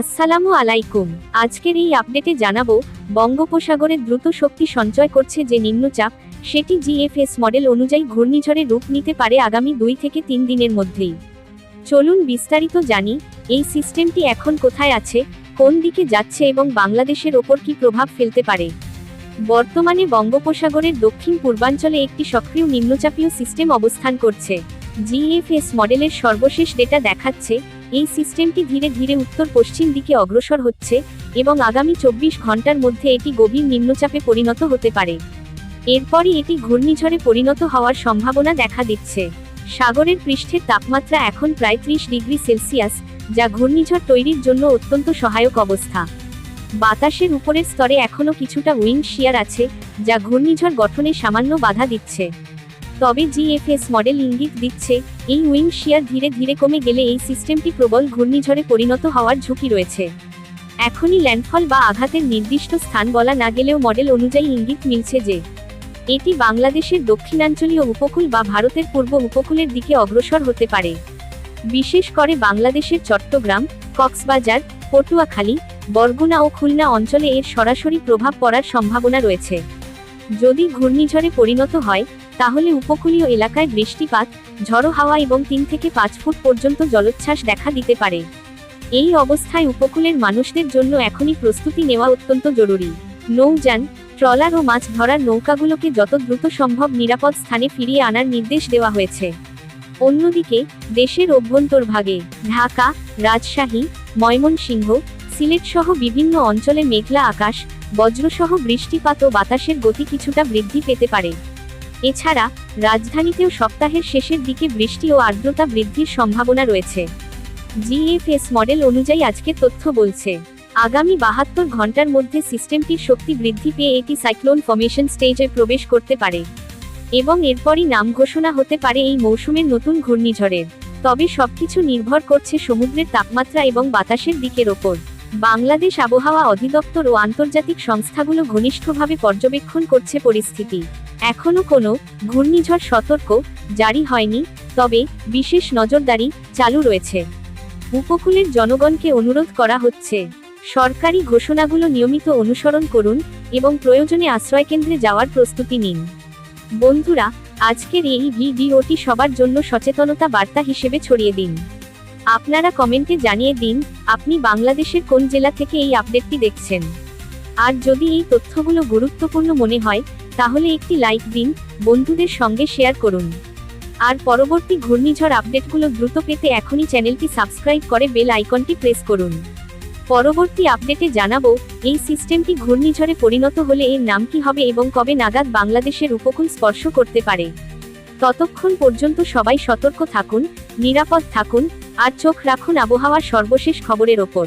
আসসালামু আলাইকুম। আজকের এই আপডেটে জানাব, বঙ্গোপসাগরে দ্রুত শক্তি সঞ্চয় করছে যে নিম্নচাপ, সেটি জিএফএস মডেল অনুযায়ী ঘূর্ণিঝড়ে রূপ নিতে পারে আগামী দুই থেকে তিন দিনের মধ্যেই। চলুন বিস্তারিত জানি, এই সিস্টেমটি এখন কোথায় আছে, কোন দিকে যাচ্ছে এবং বাংলাদেশের ওপর কি প্রভাব ফেলতে পারে? বর্তমানে বঙ্গোপসাগরের দক্ষিণ পূর্বাঞ্চলে একটি সক্রিয় নিম্নচাপীয় সিস্টেম অবস্থান করছে। জিএফএস মডেলের সর্বশেষ ডেটা দেখাচ্ছে এই সিস্টেমটি ধীরে ধীরে উত্তর পশ্চিম দিকে অগ্রসর হচ্ছে এবং আগামী চব্বিশ ঘণ্টার মধ্যে এটি গভীর নিম্নচাপে পরিণত হতে পারে। এরপরই এটি ঘূর্ণিঝড়ে পরিণত হওয়ার সম্ভাবনা দেখা দিচ্ছে। সাগরের পৃষ্ঠের তাপমাত্রা এখন প্রায় ত্রিশ ডিগ্রি সেলসিয়াস, যা ঘূর্ণিঝড় তৈরির জন্য অত্যন্ত সহায়ক অবস্থা। বাতাসের উপরের স্তরে এখনও কিছুটা উইন্ড শিয়ার আছে, যা ঘূর্ণিঝড় গঠনে সামান্য বাধা দিচ্ছে। তবে জিএফএস মডেল ইঙ্গিত দিচ্ছে, এই উইং শিয়ার ধীরে ধীরে কমে গেলে এই সিস্টেমটি প্রবল ঘূর্ণিঝড়ে পরিণত হওয়ার ঝুঁকি রয়েছে। এখনই ল্যান্ডফল বা আঘাতের নির্দিষ্ট স্থান বলা না গেলেও মডেল অনুযায়ী ইঙ্গিত মিলছে যে, এটি বাংলাদেশের দক্ষিণাঞ্চলীয় উপকূল বা ভারতের পূর্ব উপকূলের দিকে অগ্রসর হতে পারে। বিশেষ করে বাংলাদেশের চট্টগ্রাম, কক্সবাজার, পটুয়াখালী, বরগুনা ও খুলনা অঞ্চলে এর সরাসরি প্রভাব পড়ার সম্ভাবনা রয়েছে। যদি ঘূর্ণিঝড়ে পরিণত হয় তাহলে উপকূলীয় এলাকায় বৃষ্টিপাত, ঝড়ো হাওয়া এবং তিন থেকে পাঁচ ফুট পর্যন্ত জলোচ্ছ্বাস দেখা দিতে পারে। এই অবস্থায় উপকূলের মানুষদের জন্য এখনই প্রস্তুতি নেওয়া অত্যন্ত জরুরি। নৌযান, ট্রলার ও মাছ ধরার নৌকাগুলোকে যত দ্রুত সম্ভব নিরাপদ স্থানে ফিরিয়ে আনার নির্দেশ দেওয়া হয়েছে। অন্যদিকে, দেশের অভ্যন্তরভাগে ঢাকা, রাজশাহী, ময়মনসিংহ সিলেট সহ বিভিন্ন অঞ্চলে মেঘলা আকাশ, বজ্রসহ বৃষ্টিপাত ও বাতাসের গতি কিছুটা বৃদ্ধি পেতে পারে। এছাড়া, রাজধানীতেও সপ্তাহের শেষের দিকে বৃষ্টি ও আর্দ্রতা বৃদ্ধির সম্ভাবনা রয়েছে। জিএফএস মডেল অনুযায়ী আজকে তথ্য বলছে, আগামী বাহাত্তর ঘণ্টার মধ্যে সিস্টেমটির শক্তি বৃদ্ধি পেয়ে এটি সাইক্লোন ফর্মেশন স্টেজে প্রবেশ করতে পারে। এবং এরপরই নাম ঘোষণা হতে পারে এই মৌসুমের নতুন ঘূর্ণিঝড়ের তবে সবকিছু নির্ভর করছে সমুদ্রের তাপমাত্রা এবং বাতাসের দিকের ওপর। বাংলাদেশ আবহাওয়া অধিদপ্তর ও আন্তর্জাতিক সংস্থাগুলো ঘনিষ্ঠভাবে পর্যবেক্ষণ করছে পরিস্থিতি। এখনও কোনো ঘূর্ণিঝড় সতর্ক জারি হয়নি, তবে বিশেষ নজরদারি চালু রয়েছে। উপকূলের জনগণকে অনুরোধ করা হচ্ছে, সরকারি ঘোষণাগুলো নিয়মিত অনুসরণ করুন এবং প্রয়োজনে আশ্রয়কেন্দ্রে যাওয়ার প্রস্তুতি নিন। বন্ধুরা, আজকের এই ভিডিওটি সবার জন্য সচেতনতা বার্তা হিসেবে ছড়িয়ে দিন। আপনারা কমেন্টে জানিয়ে দিন, আপনি বাংলাদেশের কোন জেলা থেকে এই আপডেটটি দেখছেন। আর যদি এই তথ্যগুলো গুরুত্বপূর্ণ মনে হয় তাহলে একটি লাইক দিন, বন্ধুদের সঙ্গে শেয়ার করুন। আর পরবর্তী ঘূর্ণিঝড় আপডেটগুলো দ্রুত পেতে এখনই চ্যানেলটি সাবস্ক্রাইব করে বেল আইকনটি প্রেস করুন। পরবর্তী আপডেটে জানাব, এই সিস্টেমটি ঘূর্ণিঝড়ে পরিণত হলে এর নাম কি হবে এবং কবে নাগাদ বাংলাদেশের উপকূল স্পর্শ করতে পারে। ততক্ষণ পর্যন্ত সবাই সতর্ক থাকুন, নিরাপদ থাকুন, আর চোখ রাখুন আবহাওয়ার সর্বশেষ খবরের ওপর।